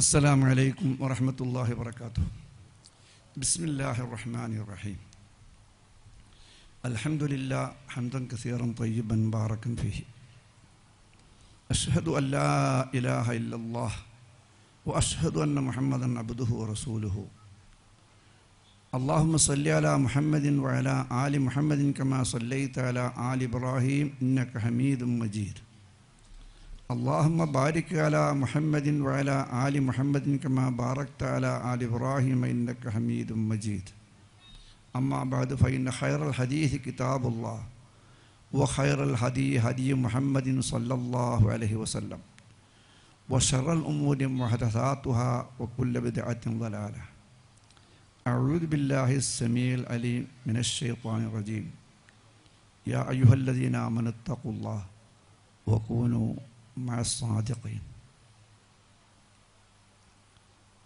السلام عليكم ورحمة الله وبركاته بسم الله الرحمن الرحيم الحمد لله حمدا كثيرا طيبا باركا فيه أشهد أن لا إله إلا الله وأشهد أن محمدا عبده ورسوله اللهم صل على محمد وعلى آل محمد كما صليت على آل إبراهيم إنك حميد مجيد اللهم بارك على محمد وعلى آل محمد كما باركت على آل إبراهيم إنك حميد مجيد. أما بعد فإن خير الحديث كتاب الله وخير الهدي هدي محمد صلى الله عليه وسلم وشر الأمور محدثاتها وكل بدعة ضلالة. أعوذ بالله السميع العليم من الشيطان الرجيم. يا أيها الذين آمنوا اتقوا الله وكونوا മാസാദിഖീൻ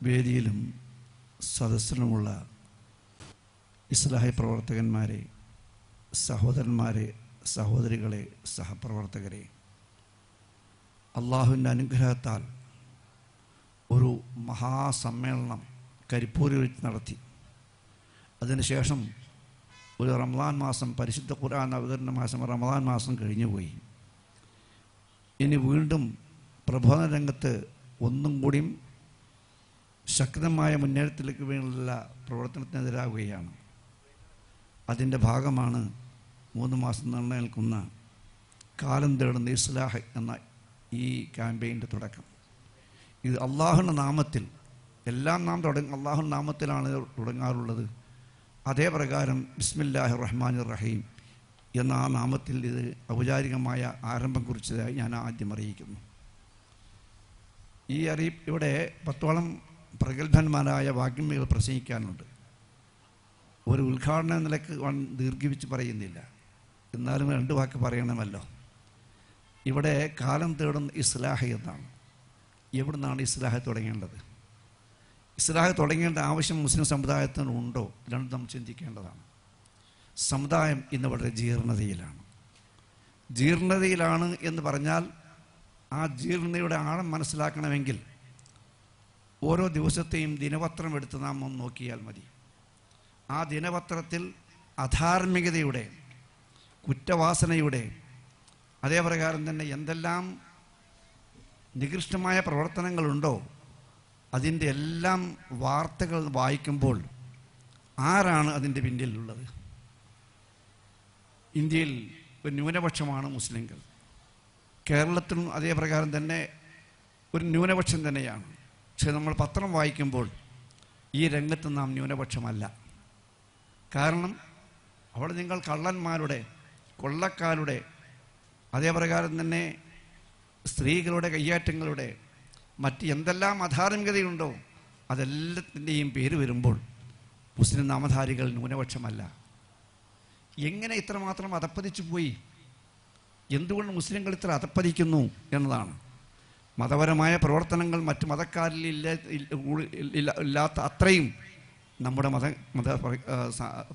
വേദിയിലും സദസ്സിലുമുള്ള ഇസ്ലാഹി പ്രവർത്തകന്മാരെ സഹോദരന്മാരെ സഹോദരികളെ സഹപ്രവർത്തകരെ അള്ളാഹുവിന്റെ അനുഗ്രഹത്താൽ ഒരു മഹാസമ്മേളനം കരിപ്പൂരിൽ വെച്ച് നടത്തി. അതിനുശേഷം ഒരു റംലാൻ മാസം പരിശുദ്ധ ഖുർആൻ അവതരണ മാസം റമദാൻ മാസം കഴിഞ്ഞുപോയി. ഇനി വീണ്ടും പ്രബോധന രംഗത്ത് ഒന്നും കൂടിയും ശക്തമായ മുന്നേറ്റത്തിലേക്ക് വേണ്ടിയുള്ള പ്രവർത്തനത്തിനെതിരാകുകയാണ് അതിന്റെ ഭാഗമാണ് മൂന്ന് മാസം നീണ്ടു നിൽക്കുന്ന കാലം തേടുന്ന ഇസ്ലാഹ് എന്ന ഈ ക്യാമ്പയിന്റെ തുടക്കം. ഇത് അള്ളാഹുവിന്റെ നാമത്തിൽ എല്ലാം നാം തുടങ്ങ അള്ളാഹുവിന്റെ നാമത്തിലാണ് തുടങ്ങാറുള്ളത്. അതേ പ്രകാരം ബിസ്മില്ലാഹി റഹ്മാൻ റഹീം. എന്ന ആ നാമത്തിൽ ഇത് ഔപചാരികമായ ആരംഭം കുറിച്ചതായി ഞാൻ ആദ്യം അറിയിക്കുന്നു. ഈ അറിയിപ്പ് ഇവിടെ പത്തോളം പ്രഗത്ഭന്മാരായ വാഗ്മികൾ പ്രസംഗിക്കാനുണ്ട്. ഒരു ഉദ്ഘാടന നിലയ്ക്ക് ദീർഘിപ്പിച്ച് പറയുന്നില്ല. എന്നാലും രണ്ട് വാക്ക് പറയണമല്ലോ. ഇവിടെ കാലം തേടുന്ന ഇസ്ലാഹ് എന്നാണ്. എവിടുന്നാണ് ഇസ്ലാഹ് തുടങ്ങേണ്ടത്? ഇസ്ലാഹ് തുടങ്ങേണ്ട ആവശ്യം മുസ്ലിം സമുദായത്തിനുണ്ടോ രണ്ടും നാം ചിന്തിക്കേണ്ടതാണ്. സമുദായം ഇന്ന് വളരെ ജീർണതയിലാണ്. ജീർണതയിലാണ് എന്ന് പറഞ്ഞാൽ ആ ജീർണതയുടെ ആഴം മനസ്സിലാക്കണമെങ്കിൽ ഓരോ ദിവസത്തെയും ദിനപത്രം എടുത്ത് നാം ഒന്ന് നോക്കിയാൽ മതി. ആ ദിനപത്രത്തിൽ അധാർമികതയുടെ കുറ്റവാസനയുടെ അതേ പ്രകാരം തന്നെ എന്തെല്ലാം നികൃഷ്ടമായ പ്രവർത്തനങ്ങളുണ്ടോ അതിന്റെ എല്ലാം വാർത്തകൾ വായിക്കുമ്പോൾ ആരാണ് അതിന്റെ പിന്നിലുള്ളത്? ഇന്ത്യയിൽ ഒരു ന്യൂനപക്ഷമാണ് മുസ്ലിങ്ങൾ കേരളത്തിലും അതേ പ്രകാരം തന്നെ ഒരു ന്യൂനപക്ഷം തന്നെയാണ്. പക്ഷെ നമ്മൾ പത്രം വായിക്കുമ്പോൾ ഈ രംഗത്ത് നാം ന്യൂനപക്ഷമല്ല. കാരണം അവിടെ നിങ്ങൾ കള്ളന്മാരുടെ കൊള്ളക്കാരുടെ അതേപ്രകാരം തന്നെ സ്ത്രീകളുടെ കയ്യേറ്റങ്ങളുടെ മറ്റ് എന്തെല്ലാം അധാർമികതയുണ്ടോ അതെല്ലാത്തിന്റെയും പേര് വരുമ്പോൾ മുസ്ലിം നാമധാരികൾ ന്യൂനപക്ഷമല്ല. എങ്ങനെ ഇത്രമാത്രം അധപ്പതിച്ചു പോയി? എന്തുകൊണ്ട് മുസ്ലിങ്ങൾ ഇത്ര അധപ്പതിക്കുന്നു എന്നതാണ്. മതപരമായ പ്രവർത്തനങ്ങൾ മറ്റു മതക്കാരിൽ ഇല്ല ഇല്ല ഇല്ലാത്ത അത്രയും നമ്മുടെ മത മത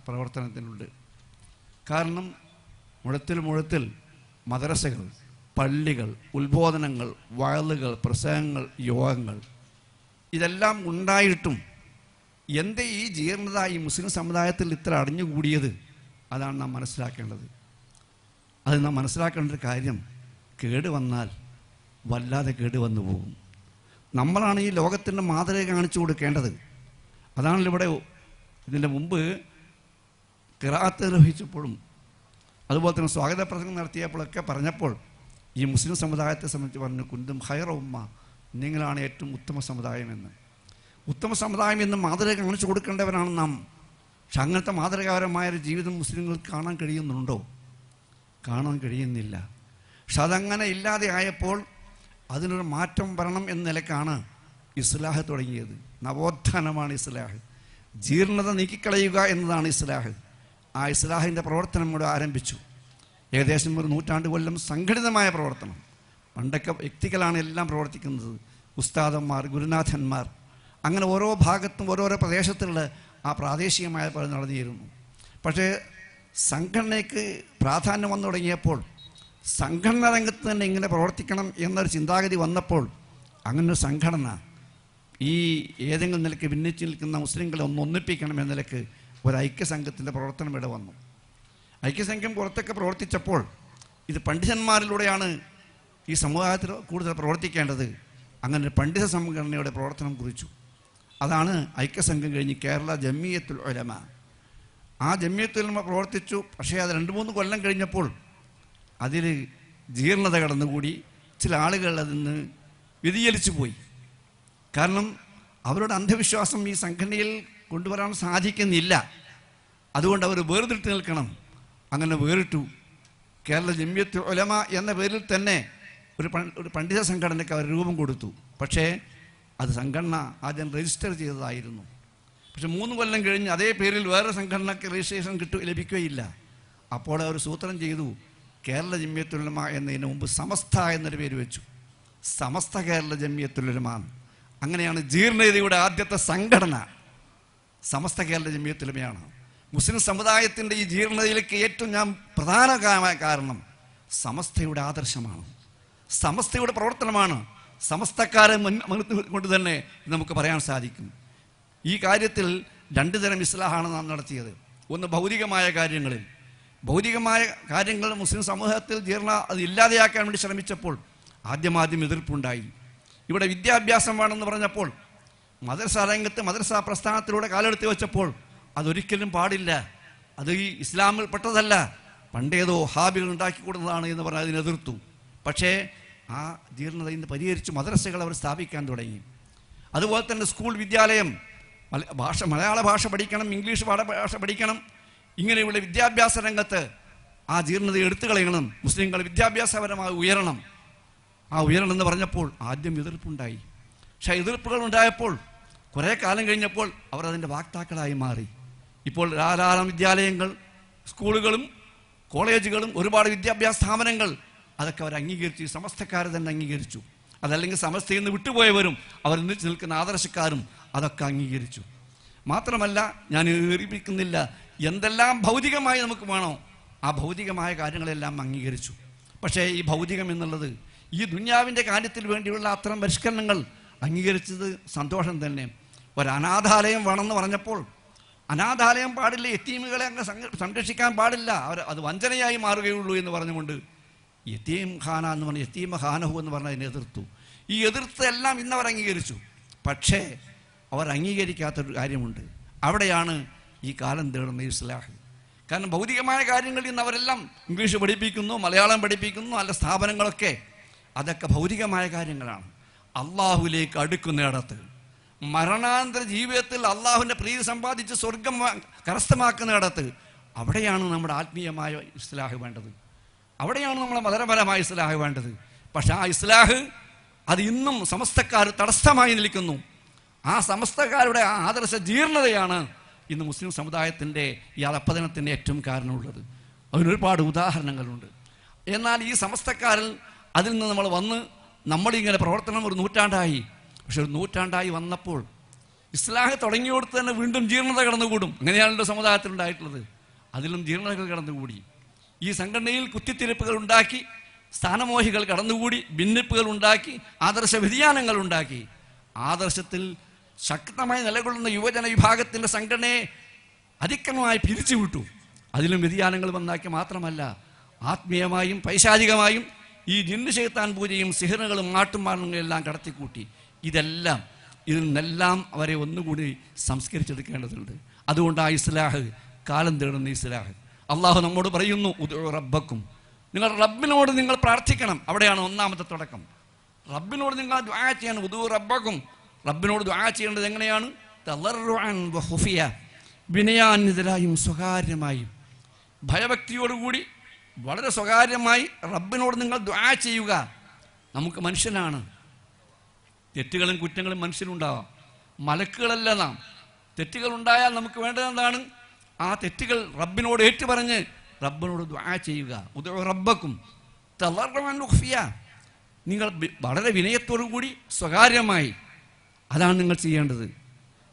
പ്രവർത്തനത്തിനുണ്ട്. കാരണം മുഴത്തിൽ മുഴത്തിൽ മദ്രസകൾ പള്ളികൾ ഉത്ബോധനങ്ങൾ വയലുകൾ പ്രസംഗങ്ങൾ യോഗങ്ങൾ ഇതെല്ലാം ഉണ്ടായിട്ടും എന്തേ ഈ ജീർണത ഈ മുസ്ലിം സമുദായത്തിൽ ഇത്ര അടിഞ്ഞുകൂടിയത്? അതാണ് നാം മനസ്സിലാക്കേണ്ടത്. അത് നാം മനസ്സിലാക്കേണ്ട ഒരു കാര്യം കേട് വന്നാൽ വല്ലാതെ കേട് വന്നു പോകും. നമ്മളാണ് ഈ ലോകത്തിന്റെ മാതൃക കാണിച്ചു കൊടുക്കേണ്ടത്. അതാണല്ലോ ഇവിടെ ഇതിന്റെ മുമ്പ് കിറാത്ത് നിർവഹിച്ചപ്പോഴും അതുപോലെ തന്നെ സ്വാഗത പ്രസംഗം നടത്തിയപ്പോഴൊക്കെ പറഞ്ഞപ്പോൾ ഈ മുസ്ലിം സമുദായത്തെ സംബന്ധിച്ച് പറഞ്ഞു കുന്തും ഹൈറ ഉമ്മ നിങ്ങളാണ് ഏറ്റവും ഉത്തമ സമുദായമെന്ന്. ഉത്തമ സമുദായം എന്ന് മാതൃക കാണിച്ചു കൊടുക്കേണ്ടവരാണ് നാം. പക്ഷെ അങ്ങനത്തെ മാതൃകാപരമായൊരു ജീവിതം മുസ്ലിങ്ങൾക്ക് കാണാൻ കഴിയുന്നുണ്ടോ? കാണാൻ കഴിയുന്നില്ല. പക്ഷെ അതങ്ങനെ ഇല്ലാതെ ആയപ്പോൾ അതിനൊരു മാറ്റം വരണം എന്ന നിലക്കാണ് ഇസ്ലാഹ് തുടങ്ങിയത്. നവോത്ഥാനമാണ് ഇസ്ലാഹ്. ജീർണത നീക്കിക്കളയുക എന്നതാണ് ഇസ്ലാഹ്. ആ ഇസ്ലാഹിന്റെ പ്രവർത്തനം ഇവിടെ ആരംഭിച്ചു. ഏകദേശം ഒരു നൂറ്റാണ്ട് കൊല്ലം സംഘടിതമായ പ്രവർത്തനം. പണ്ടൊക്കെ വ്യക്തികളാണ് എല്ലാം പ്രവർത്തിക്കുന്നത്. ഉസ്താദന്മാർ ഗുരുനാഥന്മാർ. അങ്ങനെ ഓരോ ഭാഗത്തും ഓരോരോ പ്രദേശത്തുള്ള ആ പ്രാദേശികമായ പോലെ നടന്നിരുന്നു പക്ഷേ സംഘടനയ്ക്ക് പ്രാധാന്യം വന്നു തുടങ്ങിയപ്പോൾ സംഘടന രംഗത്ത് തന്നെ ഇങ്ങനെ പ്രവർത്തിക്കണം എന്നൊരു ചിന്താഗതി വന്നപ്പോൾ അങ്ങനൊരു സംഘടന ഈ ഏതെങ്കിലും നിലയ്ക്ക് ഭിന്നിച്ച് നിൽക്കുന്ന മുസ്ലിങ്ങളെ ഒന്ന് ഒന്നിപ്പിക്കണം എന്ന നിലയ്ക്ക് ഒരു ഐക്യസംഘത്തിന്റെ പ്രവർത്തനം ഇവിടെ വന്നു. ഐക്യസംഘം പുറത്തൊക്കെ പ്രവർത്തിച്ചപ്പോൾ ഇത് പണ്ഡിതന്മാരിലൂടെയാണ് ഈ സമുദായത്തിൽ കൂടുതൽ പ്രവർത്തിക്കേണ്ടത്. അങ്ങനെ പണ്ഡിത സംഘടനയുടെ പ്രവർത്തനം കുറിച്ചു. അതാണ് ഐക്യസംഘം കഴിഞ്ഞ് കേരള ജമ്മിയത്തുൽ ഉലമ. ആ ജമ്മിയത്തുൽ പ്രവർത്തിച്ചു. പക്ഷേ അത് രണ്ട് മൂന്ന് കൊല്ലം കഴിഞ്ഞപ്പോൾ അതിൽ ജീർണത കടന്നുകൂടി. ചില ആളുകൾ അതിൽ നിന്ന് വ്യതിചലിച്ചു പോയി. കാരണം അവരുടെ അന്ധവിശ്വാസം ഈ സംഘടനയിൽ കൊണ്ടുവരാൻ സാധിക്കുന്നില്ല. അതുകൊണ്ട് അവർ വേർതിട്ട് നിൽക്കണം. അങ്ങനെ വേറിട്ടു. കേരള ജമ്മിയത്തുൽ ഒലമ എന്ന പേരിൽ തന്നെ ഒരു ഒരു പണ്ഡിത സംഘടനയ്ക്ക് അവർ രൂപം കൊടുത്തു. പക്ഷേ അത് സംഘടന ആദ്യം രജിസ്റ്റർ ചെയ്തതായിരുന്നു. പക്ഷെ മൂന്ന് കൊല്ലം കഴിഞ്ഞ് അതേ പേരിൽ വേറെ സംഘടനയ്ക്ക് രജിസ്ട്രേഷൻ കിട്ടു ലഭിക്കുകയില്ല. അപ്പോൾ അവർ സൂത്രം ചെയ്തു കേരള ജമ്യത്തുലമ എന്നതിന് മുമ്പ് സമസ്ത എന്നൊരു പേര് വെച്ചു. സമസ്ത കേരള ജമ്യത്തുലമ അങ്ങനെയാണ് ജീർണതയുടെ ആദ്യത്തെ സംഘടന സമസ്ത കേരള ജമ്യത്തുലമയാണ് മുസ്ലിം സമുദായത്തിന്റെ ഈ ജീർണതയിലേക്ക് ഏറ്റവും ഞാൻ പ്രധാന കാരണം സമസ്തയുടെ ആദർശമാണ്. സമസ്തയുടെ പ്രവർത്തനമാണ്. സമസ്തക്കാരെ കൊണ്ട് തന്നെ നമുക്ക് പറയാൻ സാധിക്കും. ഈ കാര്യത്തിൽ രണ്ട് തരം ഇസ്ലാഹാണ് നാം നടത്തിയത്. ഒന്ന് ഭൗതികമായ കാര്യങ്ങളിൽ. ഭൗതികമായ കാര്യങ്ങൾ മുസ്ലിം സമൂഹത്തിൽ ജീർണ അത് ഇല്ലാതെയാക്കാൻ വേണ്ടി ശ്രമിച്ചപ്പോൾ ആദ്യമാദ്യം എതിർപ്പുണ്ടായി. ഇവിടെ വിദ്യാഭ്യാസം വേണമെന്ന് പറഞ്ഞപ്പോൾ മദ്രസ രംഗത്ത് മദ്രസ പ്രസ്ഥാനത്തിലൂടെ കാലെടുത്ത് വെച്ചപ്പോൾ അതൊരിക്കലും പാടില്ല. അത് ഈ ഇസ്ലാമിൽ പെട്ടതല്ല. പണ്ടേതോ ഹാബികൾ ഉണ്ടാക്കി കൊടുത്തതാണ് എന്ന് പറഞ്ഞ് അതിനെതിർത്തു പക്ഷേ ആ ജീർണത ഇന്ന് പരിഹരിച്ച് മദ്രസകൾ അവർ സ്ഥാപിക്കാൻ തുടങ്ങി. അതുപോലെ തന്നെ സ്കൂൾ വിദ്യാലയം ഭാഷ മലയാള ഭാഷ പഠിക്കണം ഇംഗ്ലീഷ് ഭാഷ പഠിക്കണം ഇങ്ങനെയുള്ള വിദ്യാഭ്യാസ രംഗത്ത് ആ ജീർണത എടുത്തു കളയണം മുസ്ലിങ്ങൾ വിദ്യാഭ്യാസപരമായി ഉയരണം. ആ ഉയരണം എന്ന് പറഞ്ഞപ്പോൾ ആദ്യം എതിർപ്പുണ്ടായി. പക്ഷേ എതിർപ്പുകൾ ഉണ്ടായപ്പോൾ കുറേ കാലം കഴിഞ്ഞപ്പോൾ അവർ അതിന്റെ വാക്താക്കളായി മാറി. ഇപ്പോൾ ധാരാളം വിദ്യാലയങ്ങൾ സ്കൂളുകളും കോളേജുകളും ഒരുപാട് വിദ്യാഭ്യാസ സ്ഥാപനങ്ങൾ അതൊക്കെ അവർ അംഗീകരിച്ചു. ഈ സമസ്തക്കാർ തന്നെ അംഗീകരിച്ചു. അതല്ലെങ്കിൽ സമസ്തയിൽ നിന്ന് വിട്ടുപോയവരും അവർ ഒന്നിച്ച് നിൽക്കുന്ന ആദർശക്കാരും അതൊക്കെ അംഗീകരിച്ചു. മാത്രമല്ല ഞാൻ ഏറിപ്പിക്കുന്നില്ല. എന്തെല്ലാം ഭൗതികമായി നമുക്ക് വേണോ ആ ഭൗതികമായ കാര്യങ്ങളെല്ലാം അംഗീകരിച്ചു. പക്ഷേ ഈ ഭൗതികം എന്നുള്ളത് ഈ ദുന്യാവിന്റെ കാര്യത്തിൽ വേണ്ടിയുള്ള അത്തരം പരിഷ്കരണങ്ങൾ അംഗീകരിച്ചത് സന്തോഷം തന്നെ. ഒരു അനാഥാലയം വേണമെന്ന് പറഞ്ഞപ്പോൾ അനാഥാലയം പാടില്ല എത്തീമുകളെ അങ്ങ് സംരക്ഷിക്കാൻ പാടില്ല. അവർ അത് വഞ്ചനയായി മാറുകയുള്ളൂ എന്ന് പറഞ്ഞുകൊണ്ട് യത്തീം ഖാന എന്ന് പറഞ്ഞ യത്തീമ ഖാനഹു എന്ന് പറഞ്ഞ അതിനെ എതിർത്തു. ഈ എതിർത്തെല്ലാം ഇന്നവർ അംഗീകരിച്ചു. പക്ഷേ അവർ അംഗീകരിക്കാത്തൊരു കാര്യമുണ്ട്. അവിടെയാണ് ഈ കാലം തേടുന്ന ഇസ്ലാഹ്. കാരണം ഭൗതികമായ കാര്യങ്ങളിൽ നിന്ന് അവരെല്ലാം ഇംഗ്ലീഷ് പഠിപ്പിക്കുന്നു മലയാളം പഠിപ്പിക്കുന്നു അല്ല സ്ഥാപനങ്ങളൊക്കെ. അതൊക്കെ ഭൗതികമായ കാര്യങ്ങളാണ്. അള്ളാഹുലേക്ക് അടുക്കുന്നിടത്ത് മരണാന്തര ജീവിതത്തിൽ അള്ളാഹുവിന്റെ പ്രീതി സമ്പാദിച്ച് സ്വർഗം കരസ്ഥമാക്കുന്നിടത്ത് അവിടെയാണ് നമ്മുടെ ആത്മീയമായ ഇസ്ലാഹ് വേണ്ടത്. അവിടെയാണ് നമ്മളെ മതപരമായ ഇസ്ലാഹ് വേണ്ടത്. പക്ഷെ ആ ഇസ്ലാഹ് അത് ഇന്നും സമസ്തക്കാർ തടസ്സമായി നിൽക്കുന്നു. ആ സമസ്തക്കാരുടെ ആ ആദർശ ജീർണതയാണ് ഇന്ന് മുസ്ലിം സമുദായത്തിന്റെ ഈ അതപ്പതനത്തിന്റെ ഏറ്റവും കാരണമുള്ളത്. അതിനൊരുപാട് ഉദാഹരണങ്ങളുണ്ട്. എന്നാൽ ഈ സമസ്തക്കാരിൽ അതിൽ നിന്ന് നമ്മൾ വന്ന് നമ്മളിങ്ങനെ പ്രവർത്തനം ഒരു നൂറ്റാണ്ടായി. പക്ഷെ ഒരു നൂറ്റാണ്ടായി വന്നപ്പോൾ ഇസ്ലാഹ് തുടങ്ങിയോടത്ത് തന്നെ വീണ്ടും ജീർണത കടന്നുകൂടും. അങ്ങനെയാണല്ലോ സമുദായത്തിൽ ഉണ്ടായിട്ടുള്ളത് അതിലും ജീർണതകൾ കടന്നുകൂടി. ഈ സംഘടനയിൽ കുത്തിത്തിരിപ്പുകൾ ഉണ്ടാക്കി സ്ഥാനമോഹികൾ കടന്നുകൂടി ഭിന്നിപ്പുകൾ ഉണ്ടാക്കി ആദർശ വ്യതിയാനങ്ങൾ ഉണ്ടാക്കി. ആദർശത്തിൽ ശക്തമായി നിലകൊള്ളുന്ന യുവജന വിഭാഗത്തിന്റെ സംഘടനയെ അതിക്രമമായി പിരിച്ചുവിട്ടു. അതിലും വ്യതിയാനങ്ങൾ വന്നാക്കി മാത്രമല്ല ആത്മീയമായും പൈശാചികമായും ഈ ജിന്നുശൈത്താൻ പൂജയും സിഹറുകളും മാട്ടുമാറുകളും എല്ലാം കടത്തിക്കൂട്ടി. ഇതെല്ലാം ഇതിൽ നിന്നെല്ലാം അവരെ ഒന്നുകൂടി സംസ്കരിച്ചെടുക്കേണ്ടതുണ്ട്. അതുകൊണ്ട് ആ ഇസ്ലാഹ് കാലം തേടുന്ന ഇസ്ലാഹ്. അള്ളാഹു നമ്മോട് പറയുന്നു റബ്ബക്കും. നിങ്ങൾ റബ്ബിനോട് നിങ്ങൾ പ്രാർത്ഥിക്കണം. അവിടെയാണ് ഒന്നാമത്തെ തുടക്കം. റബ്ബിനോട് നിങ്ങൾ ദുആ ചെയ്യണം. ഉദു റബ്ബക്കും. റബ്ബിനോട് ദ്വാ ചെയ്യേണ്ടത് എങ്ങനെയാണ്? വിനയാന്യതരായും സ്വകാര്യമായും. ഭയഭക്തിയോടുകൂടി വളരെ സ്വകാര്യമായി റബ്ബിനോട് നിങ്ങൾ ദ്വാ ചെയ്യുക. നമുക്ക് മനുഷ്യനാണ്. തെറ്റുകളും കുറ്റങ്ങളും മനുഷ്യനുണ്ടാവാം. മലക്കുകളല്ല നാം. തെറ്റുകൾ ഉണ്ടായാൽ നമുക്ക് വേണ്ടത് എന്താണ്? ആ തെറ്റുകൾ റബ്ബിനോട് ഏറ്റുപറഞ്ഞ് റബ്ബിനോട് ദുആ ചെയ്യുക. റബ്ബക്കും തളർഫിയ. നിങ്ങൾ വളരെ വിനയത്തോടു കൂടി സ്വകാര്യമായി അതാണ് നിങ്ങൾ ചെയ്യേണ്ടത്.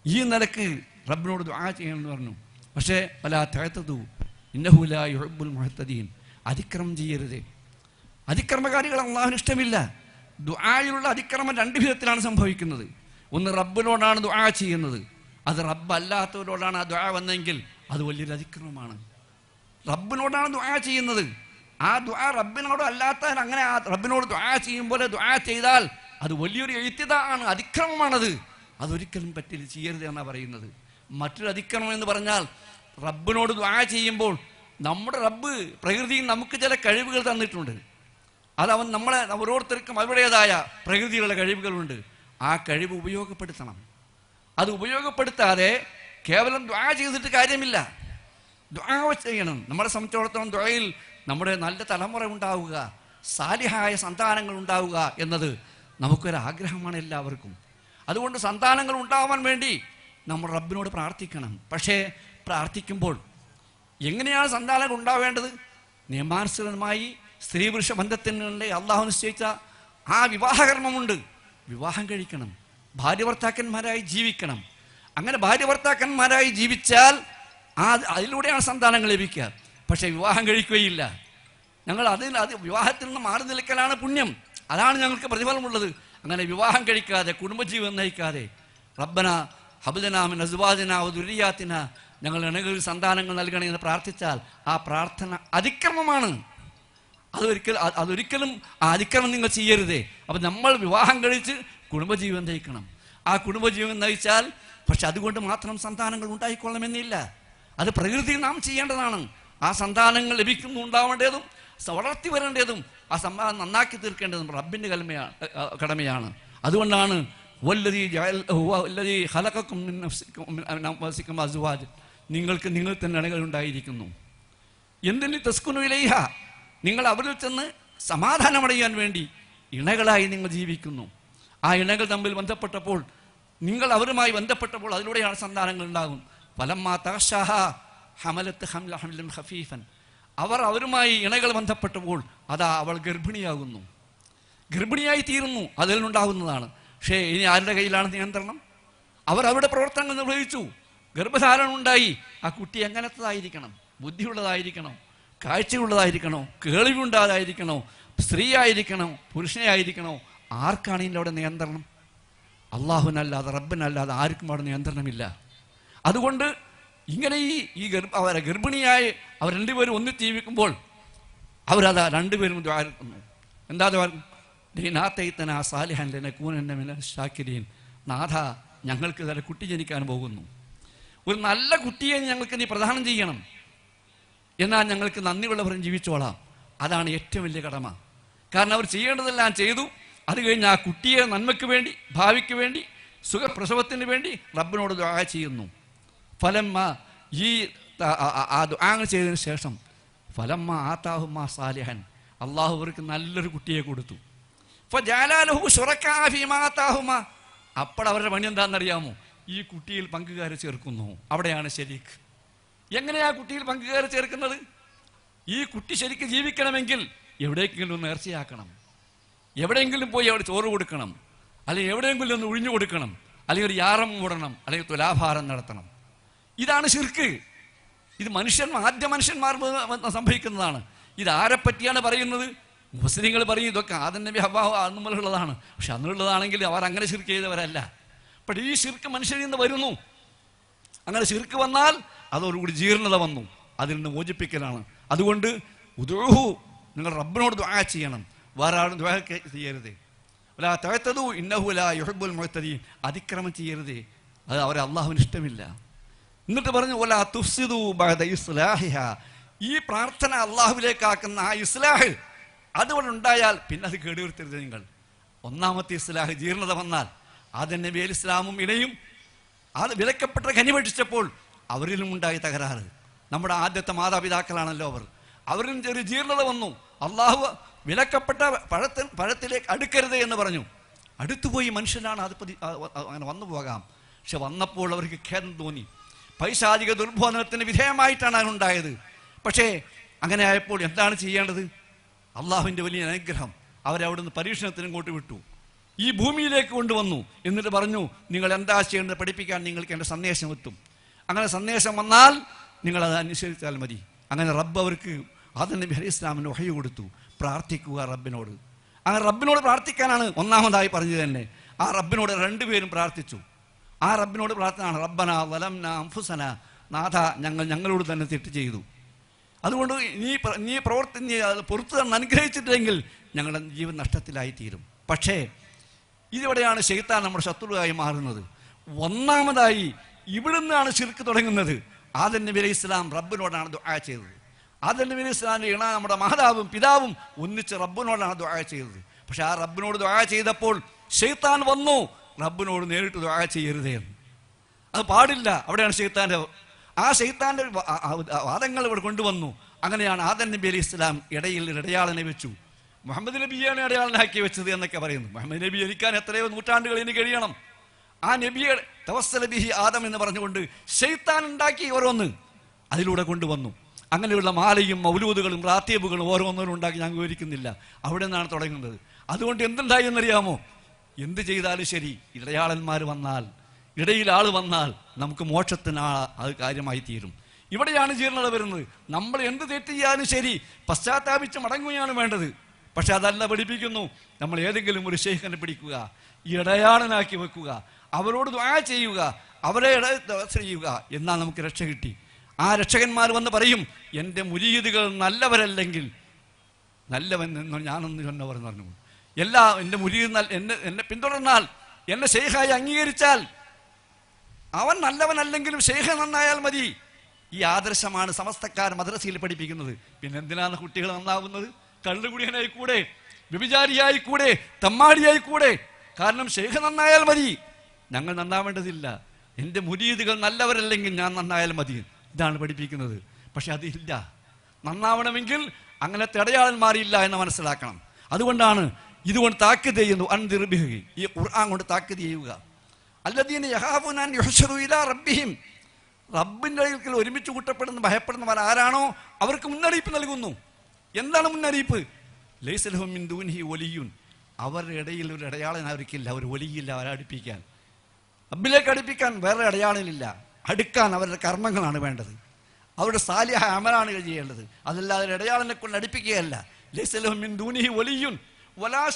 ഈ നിലയ്ക്ക് റബ്ബിനോട് ദുആ ചെയ്യണമെന്ന് പറഞ്ഞു. പക്ഷേ പല തേത്തതു ഇന്നഹുല മുഹത്തദീൻ. അതിക്രമം ചെയ്യരുത്. അതിക്രമകാരികൾ അള്ളാഹുന് ഇഷ്ടമില്ല. ദുആയിലുള്ള അതിക്രമം രണ്ട് വിധത്തിലാണ് സംഭവിക്കുന്നത്. ഒന്ന് റബ്ബിനോടാണ് ദുആ ചെയ്യുന്നത്. അത് റബ്ബല്ലാത്തവരോടാണ് ആ ദുആ വന്നെങ്കിൽ അത് വലിയൊരു അതിക്രമമാണ്. റബ്ബിനോടാണ് ദുആ ചെയ്യുന്നത്. ആ ദുആ റബ്ബിനോട് അല്ലാത്ത അങ്ങനെ ആ റബ്ബിനോട് ദുആ ചെയ്യുമ്പോൾ ദുആ ചെയ്താൽ അത് വലിയൊരു എഴുത്തിത ആണ് അതിക്രമമാണത്. അതൊരിക്കലും പറ്റില്ല ചെയ്യരുത് എന്നാണ് പറയുന്നത്. മറ്റൊരു അതിക്രമം എന്ന് പറഞ്ഞാൽ റബ്ബിനോട് ദ്വാ ചെയ്യുമ്പോൾ നമ്മുടെ റബ്ബ് പ്രകൃതിയിൽ നമുക്ക് ചില കഴിവുകൾ തന്നിട്ടുണ്ട്. അത് അവൻ നമ്മളെ ഓരോരുത്തർക്കും അവരുടേതായ പ്രകൃതിയിലുള്ള കഴിവുകളുണ്ട്. ആ കഴിവ് ഉപയോഗപ്പെടുത്തണം. അത് ഉപയോഗപ്പെടുത്താതെ കേവലം ദ്വാ ചെയ്തിട്ട് കാര്യമില്ല. ദ്വാ ചെയ്യണം. നമ്മളെ സംബന്ധിച്ചിടത്തോളം ദ്വയിൽ നമ്മുടെ നല്ല തലമുറ ഉണ്ടാവുക സാലിഹായ സന്താനങ്ങൾ ഉണ്ടാവുക എന്നത് നമുക്കൊരാഗ്രഹമാണ് എല്ലാവർക്കും. അതുകൊണ്ട് സന്താനങ്ങൾ ഉണ്ടാവാൻ വേണ്ടി നമ്മൾ റബ്ബിനോട് പ്രാർത്ഥിക്കണം. പക്ഷേ പ്രാർത്ഥിക്കുമ്പോൾ എങ്ങനെയാണ് സന്താനങ്ങൾ ഉണ്ടാവേണ്ടത്? നിയമാനുസൃതമായി സ്ത്രീ പുരുഷ ബന്ധത്തിനുള്ളിൽ അള്ളാഹു നിശ്ചയിച്ച ആ വിവാഹകർമ്മമുണ്ട്. വിവാഹം കഴിക്കണം. ഭാര്യ ഭർത്താക്കന്മാരായി ജീവിക്കണം. അങ്ങനെ ഭാര്യ ഭർത്താക്കന്മാരായി ജീവിച്ചാൽ ആ അതിലൂടെയാണ് സന്താനങ്ങൾ ലഭിക്കുക. പക്ഷേ വിവാഹം കഴിക്കുകയില്ല. ഞങ്ങൾ അതിൽ അത് വിവാഹത്തിൽ നിന്ന് മാറി നിൽക്കലാണ് പുണ്യം. അതാണ് ഞങ്ങൾക്ക് പ്രതിഫലമുള്ളത്. അങ്ങനെ വിവാഹം കഴിക്കാതെ കുടുംബജീവിതം നയിക്കാതെ റബ്ബന ഹബുദനാമിൻ അസുവാദിന ദുരിയാത്തിന ഞങ്ങൾ ഇണകളിൽ സന്താനങ്ങൾ നൽകണേ എന്ന് പ്രാർത്ഥിച്ചാൽ ആ പ്രാർത്ഥന അതിക്രമമാണ്. അതൊരിക്കൽ അതൊരിക്കലും ആ അതിക്രമം നിങ്ങൾ ചെയ്യരുതേ. അപ്പം നമ്മൾ വിവാഹം കഴിച്ച് കുടുംബജീവിതം നയിക്കണം. ആ കുടുംബജീവിതം നയിച്ചാൽ പക്ഷെ അതുകൊണ്ട് മാത്രം സന്താനങ്ങൾ ഉണ്ടായിക്കൊള്ളണമെന്നില്ല. അത് പ്രകൃതിയിൽ നാം ചെയ്യേണ്ടതാണ്. ആ സന്താനങ്ങൾ ലഭിക്കുന്നു ഉണ്ടാവേണ്ടതും വളർത്തി വരേണ്ടതും ആ സമ്മാനം നന്നാക്കി തീർക്കേണ്ടതും റബ്ബിന്റെ കലമയാണ് കടമയാണ്. അതുകൊണ്ടാണ് വല്ലതി വല്ലതി ഹലക്കും അസ്വാജ്. നിങ്ങൾക്ക് നിങ്ങൾ തന്നെ ഇണകൾ ഉണ്ടായിരിക്കുന്നു. എന്തിന് തെസ്കുനു ഇലയ്യ നിങ്ങൾ അവരിൽ ചെന്ന് സമാധാനമടയാൻ വേണ്ടി ഇണകളായി നിങ്ങൾ ജീവിക്കുന്നു. ആ ഇണകൾ തമ്മിൽ ബന്ധപ്പെട്ടപ്പോൾ നിങ്ങൾ അവരുമായി ബന്ധപ്പെട്ടപ്പോൾ അതിലൂടെയാണ് സന്താനങ്ങൾ ഉണ്ടാകും ഹമലത്ത് ഹഫീഫൻ അവർ അവരുമായി ഇണകൾ ബന്ധപ്പെട്ടപ്പോൾ അതാ അവൾ ഗർഭിണിയാകുന്നു. ഗർഭിണിയായി തീരുന്നു അതിൽ നിന്നുണ്ടാകുന്നതാണ്. പക്ഷേ ഇനി ആരുടെ കയ്യിലാണ് നിയന്ത്രണം? അവർ അവരുടെ പ്രവർത്തനങ്ങൾ നിർവഹിച്ചു. ഗർഭധാരണം ഉണ്ടായി ആ കുട്ടി എങ്ങനത്തതായിരിക്കണം? ബുദ്ധിയുള്ളതായിരിക്കണം? കാഴ്ചയുള്ളതായിരിക്കണോ? കേൾവിയുണ്ടാതായിരിക്കണോ സ്ത്രീ ആയിരിക്കണോ പുരുഷനെ ആയിരിക്കണോ ആർക്കാണ് ഇതിന്റെ അവിടെ നിയന്ത്രണം? അള്ളാഹുനല്ലാതെ റബ്ബിനല്ലാതെ ആർക്കും അവിടെ നിയന്ത്രണമില്ല. അതുകൊണ്ട് ഇങ്ങനെ ഈ ഈ ഗർഭ അവരെ ഗർഭിണിയായി അവർ രണ്ടുപേരും ഒന്ന് ജീവിക്കുമ്പോൾ അവരതാ രണ്ടുപേരും ദ്വാരക്കുന്നു എന്താ ദ്വാരത്തന സാലിഹൻ കൂനന്ന ഷാക്കിരീൻ നാഥ ഞങ്ങൾക്ക് തന്നെ കുട്ടി ജനിക്കാൻ പോകുന്നു. ഒരു നല്ല കുട്ടിയെ ഞങ്ങൾക്ക് നീ പ്രദാനം ചെയ്യണം. എന്നാൽ ഞങ്ങൾക്ക് നന്ദിയുള്ളവരും ജീവിച്ചോളാം. അതാണ് ഏറ്റവും വലിയ കടമ. കാരണം അവർ ചെയ്യേണ്ടതെല്ലാം ചെയ്തു. അത് കഴിഞ്ഞ് ആ കുട്ടിയെ നന്മയ്ക്ക് വേണ്ടി ഭാവിക്ക് വേണ്ടി സുഖപ്രസവത്തിന് വേണ്ടി റബ്ബിനോട് ദുആ ചെയ്യുന്നു. ഫലമ്മ ഈ ആ- ദുആ ചെയ്തതിന് ശേഷം ഫലമ്മ ആത്താഹുമ്മ സാലിഹൻ. അള്ളാഹു അവർക്ക് നല്ലൊരു കുട്ടിയെ കൊടുത്തു. അപ്പോൾ അവരുടെ പണി എന്താണെന്നറിയാമോ? ഈ കുട്ടിയിൽ പങ്കുകാരെ ചേർക്കുന്നു. അവിടെയാണ് ശരീക്ക് എങ്ങനെയാ കുട്ടിയിൽ പങ്കുകാരെ ചേർക്കുന്നത്? ഈ കുട്ടി ശരിക്ക് ജീവിക്കണമെങ്കിൽ എവിടേക്കെങ്കിലും നേർച്ചയാക്കണം. എവിടെയെങ്കിലും പോയി അവിടെ ചോറ് കൊടുക്കണം. അല്ലെങ്കിൽ എവിടെയെങ്കിലും ഒന്ന് ഒഴിഞ്ഞു കൊടുക്കണം. അല്ലെങ്കിൽ ഒരു യാറം മൂടണം. അല്ലെങ്കിൽ തുലാഭാരം നടത്തണം. ഇതാണ് ശിർക്ക്. ഇത് മനുഷ്യൻ ആദ്യ മനുഷ്യന്മാർ സംഭവിക്കുന്നതാണ്. ഇത് ആരെ പറ്റിയാണ് പറയുന്നത്? മുസ്ലിങ്ങൾ പറയും ഇതൊക്കെ ആദം നബി ഹവാഹു അന്ന് മുതലുള്ളതാണ്. പക്ഷെ അന്നുള്ളതാണെങ്കിൽ അവർ അങ്ങനെ ശിർക്ക് ചെയ്തവരല്ല. പക്ഷേ ഈ ശിർക്ക് മനുഷ്യരിൽ നിന്ന് വരുന്നു. അങ്ങനെ ശിർക്ക് വന്നാൽ അതോടുകൂടി ജീർണത വന്നു. അതിൽ നിന്ന് മോചിപ്പിക്കലാണ്. അതുകൊണ്ട് ഉദ്രോഹു നിങ്ങൾ റബ്ബിനോട് ദ്വാ ചെയ്യണം. വേറെ ആളും ദ്വാ ചെയ്യരുത്. അല്ല തഴത്തതു ഇന്നഹുല യുഹബുൽ മുഴത്തതി അതിക്രമം ചെയ്യരുത്. അത് അവരെ അള്ളാഹുവിന് ഇഷ്ടമില്ല. എന്നിട്ട് പറഞ്ഞു ഒല തുഫ്സിദു ഇസ്ലാഹിഹ. ഈ പ്രാർത്ഥന അള്ളാഹുവിലേക്കാക്കുന്ന ആ ഇസ്ലാഹ് അതുകൊണ്ട് ഉണ്ടായാൽ പിന്നെ അത് കേടുവരുത്തരുത് നിങ്ങൾ. ഒന്നാമത്തെ ഇസ്ലാഹ് ജീർണത വന്നാൽ ആദ്യ നബി അലി ഇസ്ലാമും ഇണയും. അത് വിലക്കപ്പെട്ട കനി പഠിച്ചപ്പോൾ അവരിലും ഉണ്ടായി തകരാറ്. നമ്മുടെ ആദ്യത്തെ മാതാപിതാക്കളാണല്ലോ അവർ. അവരിലും ചെറിയ ജീർണത വന്നു. അള്ളാഹു വിലക്കപ്പെട്ട പഴത്തിൽ പഴത്തിലേക്ക് അടുക്കരുത് എന്ന് പറഞ്ഞു. അടുത്തുപോയി മനുഷ്യനാണ് അത് അങ്ങനെ വന്നു പോകാം. പക്ഷെ വന്നപ്പോൾ അവർക്ക് ഖേദം തോന്നി. പൈശാചിക ദുർബോധനത്തിന് വിധേയമായിട്ടാണ് അതിനുണ്ടായത് പക്ഷേ അങ്ങനെ ആയപ്പോൾ എന്താണ് ചെയ്യേണ്ടത്? അള്ളാഹുവിന്റെ വലിയ അനുഗ്രഹം. അവരവിടുന്ന് പരീക്ഷണത്തിന് ഇങ്ങോട്ട് വിട്ടു. ഈ ഭൂമിയിലേക്ക് കൊണ്ടുവന്നു. എന്നിട്ട് പറഞ്ഞു നിങ്ങൾ എന്താ ചെയ്യേണ്ടത്? പഠിപ്പിക്കാൻ നിങ്ങൾക്ക് എന്റെ സന്ദേശം എത്തും. അങ്ങനെ സന്ദേശം വന്നാൽ നിങ്ങളത് അനുസരിച്ചാൽ മതി. അങ്ങനെ റബ്ബ് അവർക്ക് ആദം നബി അലൈഹി ഇസ്ലാമിന് വഹയ കൊടുത്തു. പ്രാർത്ഥിക്കുക റബ്ബിനോട്. ആ റബ്ബിനോട് പ്രാർത്ഥിക്കാനാണ് ഒന്നാമതായി പറഞ്ഞത് തന്നെ. ആ റബ്ബിനോട് രണ്ടുപേരും പ്രാർത്ഥിച്ചു. ആ റബ്ബിനോട് പ്രാർത്ഥനയാണ് റബ്ബന വലംന അംഫുസന. നാഥ ഞങ്ങൾ ഞങ്ങളോട് തന്നെ തെറ്റ് ചെയ്തു. അതുകൊണ്ട് നീ നീ പ്രവർത്തി നീ പുറത്തു തന്നെ അനുഗ്രഹിച്ചിട്ടില്ലെങ്കിൽ ഞങ്ങളുടെ ജീവൻ നഷ്ടത്തിലായിത്തീരും. പക്ഷേ ഇതിവിടെയാണ് ശൈത്താൻ നമ്മുടെ ശത്രുവായി മാറുന്നത്. ഒന്നാമതായി ഇവിടുന്നാണ് ശിർക്ക് തുടങ്ങുന്നത്. ആദൻ നബി അലൈഹി ഇസ്ലാം റബ്ബിനോടാണ് ദുആ ചെയ്തത്. ആദൻ നബി അലൈഹി ഇസ്ലാമിന്റെ ഇണ നമ്മുടെ മാതാവും പിതാവും ഒന്നിച്ച് റബ്ബിനോടാണ് ദുആ ചെയ്തത്. പക്ഷെ ആ റബ്ബിനോട് ദുആ ചെയ്തപ്പോൾ ഷെയ്ത്താൻ വന്നു. റബ്ബിനോട് നേരിട്ട് ദുആ ചെയ്യരുതേ എന്ന്. അത് പാടില്ല. അവിടെയാണ് ഷെയ്ത്താന്റെ ആ ഷെയ്ത്താന്റെ വാദങ്ങൾ ഇവിടെ കൊണ്ടുവന്നു. അങ്ങനെയാണ് ആദൻ നബി അലി ഇസ്ലാം ഇടയിൽ ഇടയാളനെ വെച്ചു. മുഹമ്മദ് നബിയാണ് ഇടയാളനാക്കി വെച്ചത് എന്നൊക്കെ പറയുന്നു. മുഹമ്മദ് നബി ജനിക്കാൻ എത്രയോ നൂറ്റാണ്ടുകൾ ഇനി കഴിയണം. ആ നബിയെ തവസ്സലബിഹി ആദം എന്ന് പറഞ്ഞുകൊണ്ട് ഷെയ്ത്താൻ ഉണ്ടാക്കി ഓരോന്ന് അതിലൂടെ കൊണ്ടുവന്നു. അങ്ങനെയുള്ള മാലയും മൗലൂദുകളും റാത്തീബുകളും ഓരോന്നോരും ഉണ്ടാക്കി ഞാൻ വിവരിക്കുന്നില്ല. അവിടെ നിന്നാണ് തുടങ്ങുന്നത്. അതുകൊണ്ട് എന്തുണ്ടായി എന്നറിയാമോ? എന്ത് ചെയ്താലും ശരി. ഇടയാളന്മാർ വന്നാൽ ഇടയിൽ ആൾ വന്നാൽ നമുക്ക് മോക്ഷത്തിന് അത് കാര്യമായി തീരും. ഇവിടെയാണ് ജീർണത വരുന്നത്. നമ്മൾ എന്ത് തെറ്റ് ചെയ്യാനും ശരി. പശ്ചാത്താപിച്ച് മടങ്ങുകയാണ് വേണ്ടത്. പക്ഷെ അതല്ല പഠിപ്പിക്കുന്നു. നമ്മൾ ഏതെങ്കിലും ഒരു ശേഖനെ പിടിക്കുക ഇടയാളനാക്കി വെക്കുക അവരോട് ദ്വാ ചെയ്യുക അവരെ ഇട ചെയ്യുക എന്നാൽ നമുക്ക് രക്ഷ കിട്ടി. ആ രക്ഷകന്മാർ വന്ന് പറയും എന്റെ മുരീതുകൾ നല്ലവരല്ലെങ്കിൽ നല്ലവൻ എന്ന് ഞാനൊന്ന് എന്ന് പറഞ്ഞു എല്ലാ എന്റെ മുരീത് എന്നെ എന്നെ പിന്തുടർന്നാൽ എന്നെ ശേഖായി അംഗീകരിച്ചാൽ അവൻ നല്ലവനല്ലെങ്കിലും ശേഖ നന്നായാൽ മതി. ഈ ആദർശമാണ് സമസ്തക്കാർ മദ്രസയിൽ പഠിപ്പിക്കുന്നത്. പിന്നെ എന്തിനാണ് കുട്ടികൾ നന്നാവുന്നത്? കള്ളുകുടിയനായി കൂടെ വ്യഭിചാരിയായി കൂടെ തമ്മാടിയായി കൂടെ കാരണം ശേഖ നന്നായാൽ മതി. ഞങ്ങൾ നന്നാവേണ്ടതില്ല. എന്റെ മുരീതുകൾ നല്ലവരല്ലെങ്കിൽ ഞാൻ നന്നായാൽ മതി ഇതാണ് പഠിപ്പിക്കുന്നത്. പക്ഷെ അതില്ല. നന്നാവണമെങ്കിൽ അങ്ങനെ അടയാളന്മാരില്ല എന്ന് മനസ്സിലാക്കണം. അതുകൊണ്ടാണ് ഇതുകൊണ്ട് താക്കീത് ചെയ്യുന്നു അൻതിർബിഹി ഈ ഖുർആൻ കൊണ്ട് താക്കീത് ചെയ്യുക. റബ്ബിഹിം. റബ്ബിന്റെ അടുക്കൽ ഒരുമിച്ച് കൂട്ടപ്പെടുന്ന ഭയപ്പെടുന്നവർ ആരാണോ അവർക്ക് മുന്നറിയിപ്പ് നൽകുന്നു. എന്താണ് മുന്നറിയിപ്പ്? ഒലിയുൻ അവരുടെ ഇടയിൽ ഒരു അടയാളം അവർക്കില്ല അവർ ഒലിയില്ല അവരെ അടുപ്പിക്കാൻ. റബ്ബിലേക്ക് അടുപ്പിക്കാൻ വേറെ അടയാളമില്ല അടുക്കാൻ അവരുടെ കർമ്മങ്ങളാണ് വേണ്ടത്. അവരുടെ സാലിഹ അമലാണ് ചെയ്യേണ്ടത്. അതല്ലാതെ ഇടയാളനെ കൊണ്ട് അടുപ്പിക്കുകയല്ല. വലാ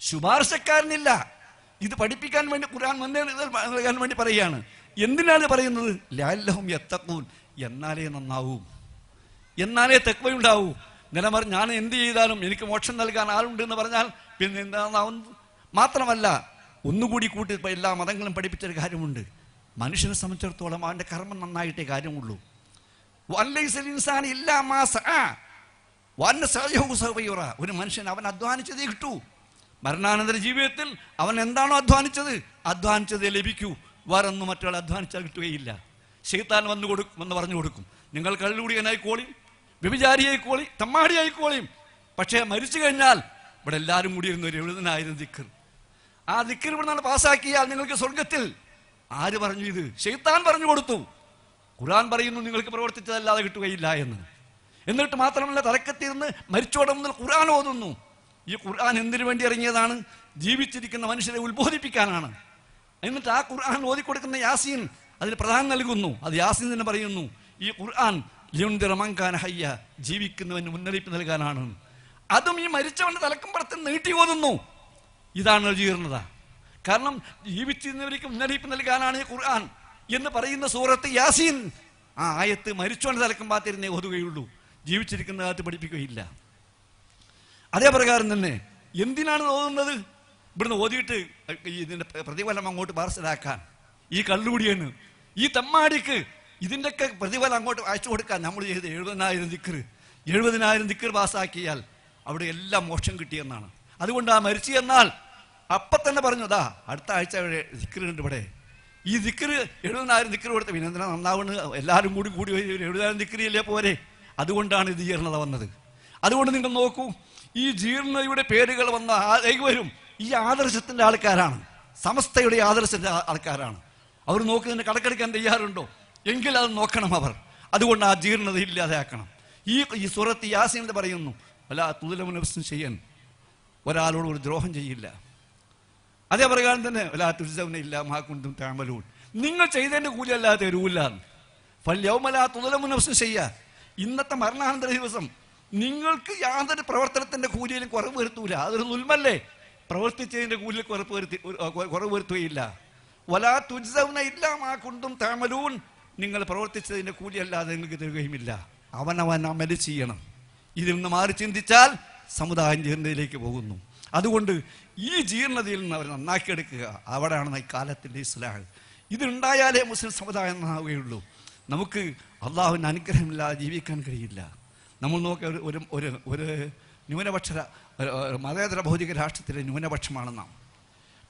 ശുപാർശക്കാരനില്ല. ഇത് പഠിപ്പിക്കാൻ വേണ്ടി ഖുർആൻ നൽകാൻ വേണ്ടി പറയുകയാണ്. എന്തിനാണ് പറയുന്നത്? ലാലഹും എത്തക്കൂൻ എന്നാലേ നന്നാവൂ. എന്നാലേ തെക്വയുണ്ടാവൂ. നിലമർ ഞാൻ എന്ത് ചെയ്താലും എനിക്ക് മോക്ഷം നൽകാൻ ആളുണ്ട് എന്ന് പറഞ്ഞാൽ പിന്നെ എന്താണെന്നാവുന്നത് മാത്രമല്ല ഒന്നുകൂടി കൂട്ടി ഇപ്പൊ എല്ലാ മതങ്ങളും പഠിപ്പിച്ചൊരു കാര്യമുണ്ട്. മനുഷ്യനെ സംബന്ധിച്ചിടത്തോളം അവന്റെ കർമ്മം നന്നായിട്ടേ കാര്യമുള്ളൂ. ഒരു മനുഷ്യൻ അവൻ അധ്വാനിച്ചതേ കിട്ടൂ. മരണാനന്തര ജീവിതത്തിൽ അവൻ എന്താണോ അധ്വാനിച്ചത്? അധ്വാനിച്ചതേ ലഭിക്കൂ. വേറൊന്നും മറ്റൊരാൾ അധ്വാനിച്ചാൽ കിട്ടുകയില്ല. ഷെയ്ത്താൻ വന്നു കൊടുക്കും എന്ന് പറഞ്ഞു കൊടുക്കും. നിങ്ങൾ കള്ളുകൂടിയനായിക്കോളിയും വ്യഭിചാരിയായിക്കോളി തമ്മാടിയായിക്കോളിയും പക്ഷേ മരിച്ചു കഴിഞ്ഞാൽ ഇവിടെ എല്ലാവരും കൂടി ഒരു എഴുതനായിരുന്നു ദിക്കർ ആ ദിക്കർ ഇവിടെ നിന്ന് പാസ്സാക്കിയാൽ നിങ്ങൾക്ക് സ്വർഗത്തിൽ. ആര് പറഞ്ഞു ഇത്? ഷെയ്ത്താൻ പറഞ്ഞു കൊടുത്തു. ഖുർആൻ പറയുന്നു നിങ്ങൾക്ക് പ്രവർത്തിച്ചതല്ലാതെ കിട്ടുകയില്ല എന്ന്. എന്നിട്ട് മാത്രമല്ല തലക്കത്തിരുന്ന് മരിച്ചോടെ മുതൽ ഖുർആൻ ഓതുന്നു. ഈ ഖുർആൻ എന്തിനു വേണ്ടി ഇറങ്ങിയതാണ്? ജീവിച്ചിരിക്കുന്ന മനുഷ്യരെ ഉത്ബോധിപ്പിക്കാനാണ്. എന്നിട്ട് ആ ഖുർആൻ ഓതിക്കൊടുക്കുന്ന യാസീൻ അതിന് പ്രധാനം നൽകുന്നു. അത് യാസീൻ തന്നെ പറയുന്നു ഈ ഖുർആൻ ലിയുന്തിറമങ്കാൻ ഹയ്യ ജീവിക്കുന്നവന് മുന്നറിയിപ്പ് നൽകാനാണ്. അതും ഈ മരിച്ചവന്റെ തലക്കുമ്പുറത്ത് നീട്ടി ഓതുന്നു. ഇതാണ് ജീർണത കാരണം ജീവിച്ചിരുന്നവർക്ക് മുന്നറിയിപ്പ് നൽകാനാണ് ഈ ഖുർആൻ എന്ന് പറയുന്ന സൂറത്ത് യാസീൻ ആ ആയത്ത് മരിച്ചോണ്ട് തലക്കും പാത്തിരുന്നേ ഓതുകയുള്ളൂ. ജീവിച്ചിരിക്കുന്ന കാലത്ത് പഠിപ്പിക്കുകയില്ല. അതേ പ്രകാരം തന്നെ എന്തിനാണ് ഓതുന്നത്? ഇവിടുന്ന് ഓതിയിട്ട് ഇതിന്റെ പ്രതിഫലം അങ്ങോട്ട് പാർസലാക്കാൻ ഈ കള്ളുകൂടിയെന്ന്. ഈ തമ്മാടിക്ക് ഇതിന്റെയൊക്കെ പ്രതിഫലം അങ്ങോട്ട് അയച്ചു കൊടുക്കാൻ നമ്മൾ ചെയ്ത് എഴുപതിനായിരം ദിക്കർ എഴുപതിനായിരം ദിക്കർ പാസ്സാക്കിയാൽ അവിടെ എല്ലാം മോക്ഷം കിട്ടിയെന്നാണ്. അതുകൊണ്ട് ആ മരിച്ചു എന്നാൽ അപ്പം തന്നെ പറഞ്ഞു ദാ അടുത്ത ആഴ്ച ദിക്കറുണ്ട് ഇവിടെ. ഈ ദിക്കറ് എഴുപതിനായിരം ദിക്കറ് കൊടുത്ത പിന്നെ എന്തിനാ നന്നാവുന്നത് എല്ലാവരും കൂടി കൂടി എഴുപതിനായിരം ദിക്കറിയല്ലേ പോരെ? അതുകൊണ്ടാണ് ഇത് ജീർണത വന്നത്. അതുകൊണ്ട് നിങ്ങൾ നോക്കൂ ഈ ജീർണതയുടെ പേരുകൾ വന്ന വരും ഈ ആദർശത്തിന്റെ ആൾക്കാരാണ്. സമസ്തയുടെ ആദർശത്തിന്റെ ആൾക്കാരാണ്. അവർ നോക്കുന്നതിന് കടക്കെടുക്കാൻ തയ്യാറുണ്ടോ? എങ്കിൽ അത് നോക്കണം അവർ. അതുകൊണ്ട് ആ ജീർണത ഇല്ലാതെയാക്കണം. ഈ ഈ സുറത്ത് യാസീനത് പറയുന്നു അല്ല തുലമുനവസം ചെയ്യാൻ ഒരാളോട് ഒരു ദ്രോഹം ചെയ്യില്ല. അതേ പ്രകാരം തന്നെ ഇല്ല മഹാക്കുണ്ടും താമലൂൺ നിങ്ങൾ ചെയ്തതിന്റെ കൂലി അല്ലാതെ തരൂല്ല ഫല്യവുമല്ല തുലമുനവസം ചെയ്യ ഇന്നത്തെ മരണാനന്തര ദിവസം നിങ്ങൾക്ക് യാതൊരു പ്രവർത്തനത്തിന്റെ കൂലിയിലും കുറവ് വരുത്തൂല. അതൊരു നുൽമല്ലേ പ്രവർത്തിച്ചതിന്റെ കൂലിയിൽ കുറവ് വരുത്തി കുറവ് വരുത്തുകയില്ല. വലാ തുജ്സൗന ഇല്ലാമാ കുന്തും താമലൂൺ നിങ്ങൾ പ്രവർത്തിച്ചതിന്റെ കൂലി അല്ലാതെ നിങ്ങൾക്ക് തരുകയുമില്ല. അവനവൻ അമൽ ചെയ്യണം. ഇതിൽ നിന്ന് മാറി ചിന്തിച്ചാൽ സമുദായം ജീർണതയിലേക്ക് പോകുന്നു. അതുകൊണ്ട് ഈ ജീർണതയിൽ നിന്ന് അവർ നന്നാക്കിയെടുക്കുക. അവിടെയാണ് കാലത്തിന്റെ ഇസ്ലാഹ്. ഇതുണ്ടായാലേ മുസ്ലിം സമുദായം നന്നാവുകയുള്ളൂ. നമുക്ക് അള്ളാഹുവിന്റെ അനുഗ്രഹമില്ലാതെ ജീവിക്കാൻ കഴിയില്ല. നമ്മൾ നോക്കിയ ഒരു ഒരു ഒരു ന്യൂനപക്ഷ മതേതര ഭൗതിക രാഷ്ട്രത്തിലെ ന്യൂനപക്ഷമാണ് നാം.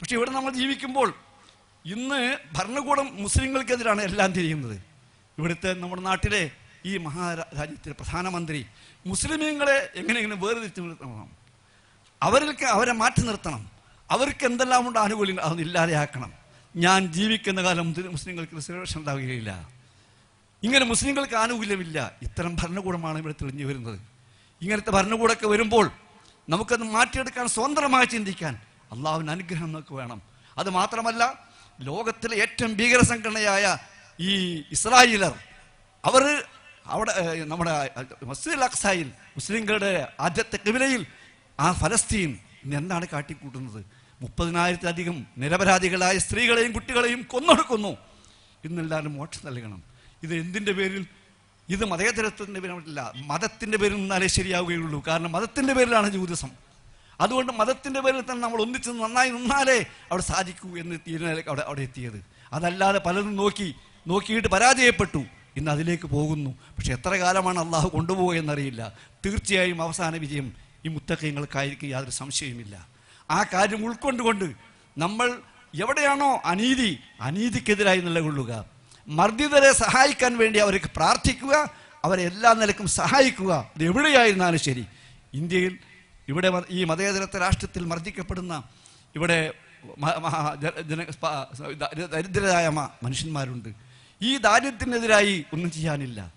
പക്ഷെ ഇവിടെ നമ്മൾ ജീവിക്കുമ്പോൾ ഇന്ന് ഭരണകൂടം മുസ്ലിങ്ങൾക്കെതിരാണ് എല്ലാം തിരിയുന്നത്. ഇവിടുത്തെ നമ്മുടെ നാട്ടിലെ ഈ മഹാരാജ്യത്തിലെ പ്രധാനമന്ത്രി മുസ്ലിമീങ്ങളെ എങ്ങനെയെങ്കിലും വേർതിരിച്ചു നിർത്തണം. അവർക്ക് അവരെ മാറ്റി നിർത്തണം. അവർക്ക് എന്തെല്ലാം ഉണ്ട് ആനുകൂല്യങ്ങൾ അതൊന്നും ഇല്ലാതെയാക്കണം. ഞാൻ ജീവിക്കുന്ന കാലം മുസ്ലിങ്ങൾക്ക് റിസർവേഷൻ ഉണ്ടാവുകയില്ല. ഇങ്ങനെ മുസ്ലിങ്ങൾക്ക് ആനുകൂല്യമില്ല. ഇത്തരം ഭരണകൂടമാണ് ഇവിടെ തെളിഞ്ഞു വരുന്നത്. ഇങ്ങനത്തെ ഭരണകൂടമൊക്കെ വരുമ്പോൾ നമുക്കത് മാറ്റിയെടുക്കാൻ സ്വതന്ത്രമായി ചിന്തിക്കാൻ അള്ളാഹുവിന് അനുഗ്രഹം നമുക്ക് വേണം. അത് മാത്രമല്ല ലോകത്തിലെ ഏറ്റവും ഭീകര സംഘടനയായ ഈ ഇസ്രായേലർ അവർ അവിടെ നമ്മുടെ മസ്ജിദ് അക്സായിൽ മുസ്ലിങ്ങളുടെ ആദ്യത്തെ കിബിലയിൽ ആ ഫലസ്തീൻ എന്താണ് കാട്ടിക്കൂട്ടുന്നത്? മുപ്പതിനായിരത്തിലധികം നിരപരാധികളായ സ്ത്രീകളെയും കുട്ടികളെയും കൊന്നൊടുക്കുന്നു. ഇന്നെല്ലാവരും മോക്ഷം നൽകണം. ഇത് എന്തിന്റെ പേരിൽ? ഇത് മതേതരത്വത്തിന്റെ പേരിലല്ല. മതത്തിന്റെ പേരിൽ നിന്നാലേ ശരിയാവുകയുള്ളൂ. കാരണം മതത്തിന്റെ പേരിലാണ് ജ്യൂതിസം. അതുകൊണ്ട് മതത്തിന്റെ പേരിൽ തന്നെ നമ്മൾ ഒന്നിച്ച് നന്നായി നിന്നാലേ അവിടെ സാധിക്കൂ എന്ന് തീരുമാനം അവിടെ അവിടെ എത്തിയത്. അതല്ലാതെ പലതും നോക്കി നോക്കിയിട്ട് പരാജയപ്പെട്ടു. ഇന്ന് അതിലേക്ക് പോകുന്നു. പക്ഷെ എത്ര കാലമാണ് അള്ളാഹു കൊണ്ടുപോകുക എന്നറിയില്ല. തീർച്ചയായും അവസാന വിജയം ഈ മുത്തക്കയങ്ങൾക്കായിരിക്കും യാതൊരു സംശയവുമില്ല. ആ കാര്യം ഉൾക്കൊണ്ടുകൊണ്ട് നമ്മൾ എവിടെയാണോ അനീതി അനീതിക്കെതിരായി നിലകൊള്ളുക. മർദ്ദിതരെ സഹായിക്കാൻ വേണ്ടി അവർക്ക് പ്രാർത്ഥിക്കുക അവരെ എല്ലാ നിലക്കും സഹായിക്കുക. അത് എവിടെയായിരുന്നാലും ശരി. ഇന്ത്യയിൽ ഇവിടെ ഈ മതേതരത്വ രാഷ്ട്രത്തിൽ മർദ്ദിക്കപ്പെടുന്ന ഇവിടെ ജന- ദരിദ്രരായ മനുഷ്യന്മാരുണ്ട്. ഈ ദാരിദ്ര്യത്തിനെതിരായി ഒന്നും ചെയ്യാനില്ല.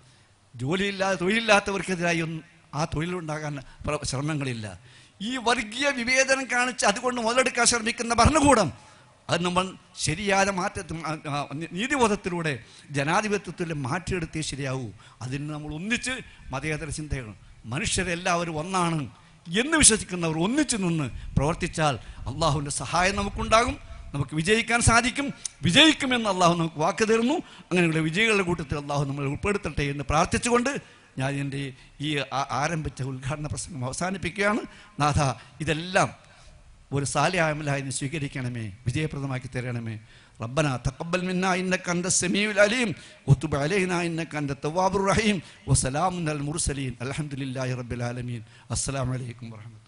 ജോലിയില്ലാതെ തൊഴിലില്ലാത്തവർക്കെതിരായി ഒന്നും ആ തൊഴിലുണ്ടാകാൻ ശ്രമങ്ങളില്ല. ഈ വർഗീയ വിവേചനം കാണിച്ച് അതുകൊണ്ട് മുതലെടുക്കാൻ ശ്രമിക്കുന്ന ഭരണകൂടം അത് നമ്മൾ ശരിയായ ആ, നീതിബോധത്തിലൂടെ ജനാധിപത്യത്തിൽ മാറ്റിയെടുത്തേ ശരിയാവൂ അതിന് നമ്മൾ ഒന്നിച്ച് മതേതര ചിന്തകൾ മനുഷ്യരെല്ലാവരും ഒന്നാണ് എന്ന് വിശ്വസിക്കുന്നവർ ഒന്നിച്ചു നിന്ന് പ്രവർത്തിച്ചാൽ അള്ളാഹുവിന്റെ സഹായം നമുക്കുണ്ടാകും നമുക്ക് വിജയിക്കാൻ സാധിക്കും വിജയിക്കുമെന്ന് അള്ളാഹു നമുക്ക് വാക്ക് തരുന്നു. അങ്ങനെയുള്ള വിജയികളുടെ കൂട്ടത്തിൽ അള്ളാഹു നമ്മൾ ഉൾപ്പെടുത്തട്ടെ എന്ന് പ്രാർത്ഥിച്ചുകൊണ്ട് ഞാൻ എൻ്റെ ഈ ആ- ആരംഭിച്ച ഉദ്ഘാടന പ്രസംഗം അവസാനിപ്പിക്കുകയാണ് നാഥ ഇതെല്ലാം ഒരു സാലിയാമലായി സ്വീകരിക്കണമേ വിജയപ്രദമാക്കി തരണമേ ربنا تقبل منا انك انت السميع العليم وتب علينا انك انت التواب الرحيم وسلام على المرسلين الحمد لله رب العالمين السلام عليكم ورحمه الله